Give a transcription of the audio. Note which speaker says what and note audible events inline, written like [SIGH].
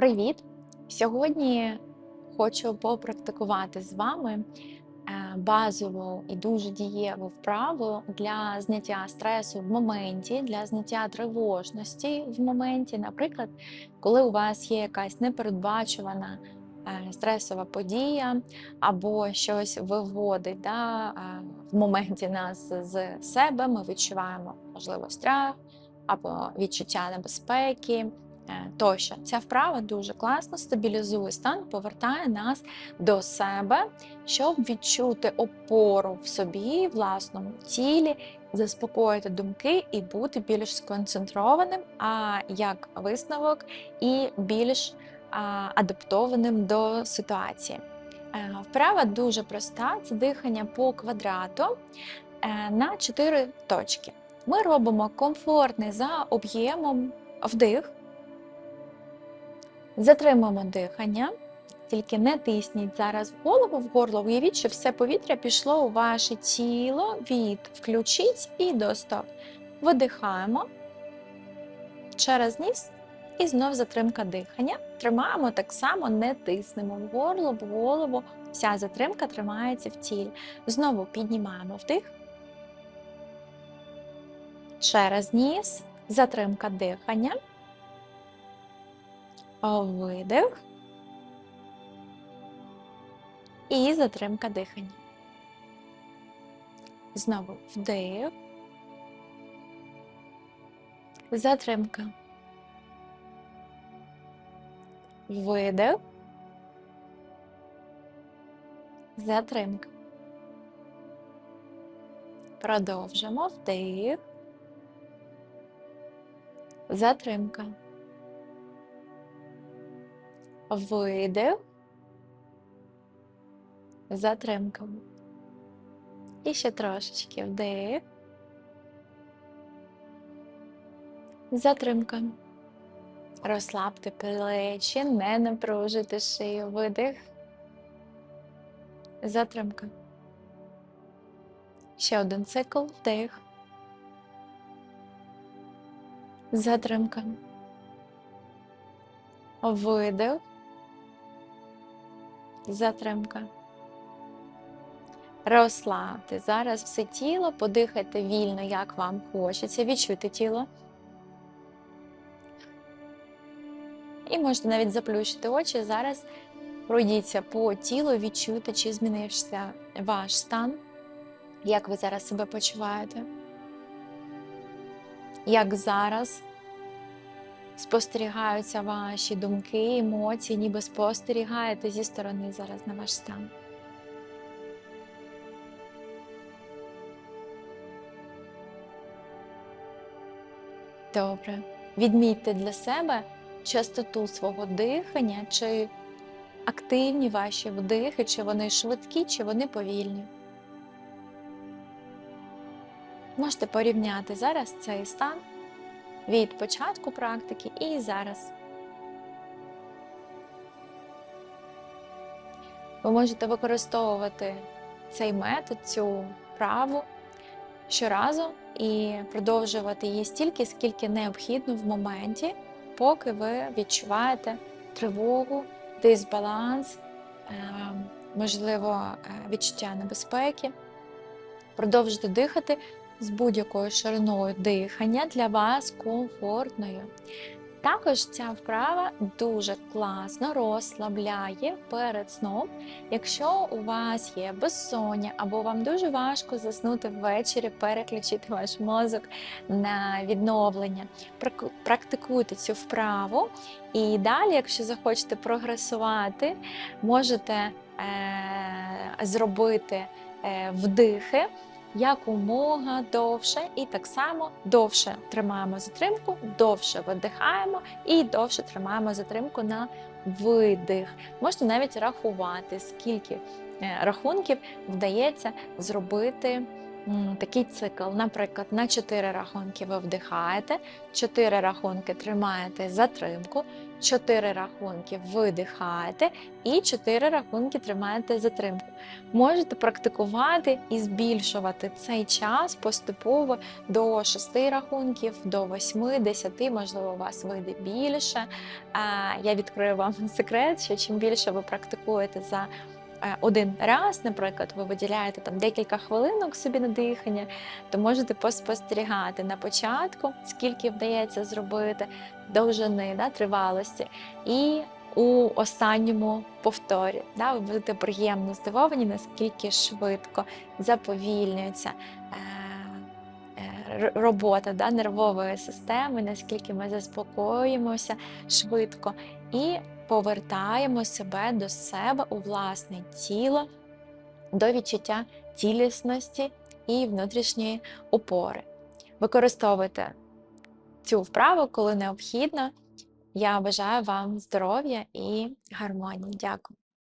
Speaker 1: Привіт! Сьогодні хочу попрактикувати з вами е, базову і дуже дієву вправу для зняття стресу в моменті, для зняття тривожності в моменті. Наприклад, коли у вас є якась непередбачувана е, стресова подія, або щось виводить да, е, в моменті нас з себе, ми відчуваємо, можливо, страх або відчуття небезпеки. Е, тощо. Ця вправа дуже класно стабілізує стан, повертає нас до себе, щоб відчути опору в собі, власному тілі, заспокоїти думки і бути більш сконцентрованим, а як висновок, і більш адаптованим до ситуації. Е, Вправа дуже проста: це дихання по квадрату е, на 4 точки. Ми робимо комфортний за об'ємом вдих. Затримуємо дихання, тільки не тисніть зараз в голову, в горло. Уявіть, що все повітря пішло у ваше тіло від включіть і до стоп. Видихаємо через ніс і знов затримка дихання. Тримаємо так само, не тиснемо в горло, в голову. Вся затримка тримається в тілі. Знову піднімаємо вдих. Через ніс, затримка дихання. Видих. І затримка дихання. Знову вдих. Затримка. Видих. Затримка. Продовжимо вдих. Затримка. Видих. Затримка. І ще трошечки вдих. Затримка. Розслабте плечі, не напружуйте шию. Видих. Затримка. Ще один цикл. Вдих. Затримка. Видих. Затримка. Розслабте. Зараз все тіло, подихайте вільно, як вам хочеться. Відчуйте тіло. І можете навіть заплющити очі. Зараз пройдіться по тілу, відчуйте, чи змінився ваш стан, як ви зараз себе почуваєте. Як зараз спостерігаються ваші думки, емоції, ніби спостерігаєте зі сторони зараз на ваш стан. Добре. Відмітьте для себе частоту свого дихання, чи активні ваші вдихи, чи вони швидкі, чи вони повільні. Можете порівняти зараз цей стан від початку практики і зараз. Ви можете використовувати цей метод, цю вправу щоразу і продовжувати її стільки, скільки необхідно в моменті, поки ви відчуваєте тривогу, дисбаланс, можливо, відчуття небезпеки. Продовжуйте дихати з будь-якою шириною дихання для вас комфортною. Також ця вправа дуже класно розслабляє перед сном, якщо у вас є безсоння або вам дуже важко заснути ввечері, переключити ваш мозок на відновлення. Практикуйте цю вправу, і далі, якщо захочете прогресувати, можете е- зробити е вдихи якомога довше, і так само довше тримаємо затримку, довше видихаємо і довше тримаємо затримку на видих. Можна навіть рахувати, скільки е, рахунків вдається зробити такий цикл. Наприклад, на 4 рахунки ви вдихаєте, 4 рахунки тримаєте затримку, 4 рахунки видихаєте і 4 рахунки тримаєте затримку. Можете практикувати і збільшувати цей час поступово до 6 рахунків, до 8, 10, можливо, у вас вийде більше. Я відкрию вам [LAUGHS] секрет, що чим більше ви практикуєте за один раз, наприклад, ви виділяєте там декілька хвилинок собі на дихання, то можете поспостерігати на початку, скільки вдається зробити довжини, да, тривалості, і у останньому повторі. Да, ви будете приємно здивовані, наскільки швидко заповільнюється. е, е, Робота да, нервової системи, наскільки ми заспокоїмося швидко і повертаємо себе до себе у власне тіло, до відчуття цілісності і внутрішньої опори. Використовуйте цю вправу, коли необхідно. Я бажаю вам здоров'я і гармонії. Дякую.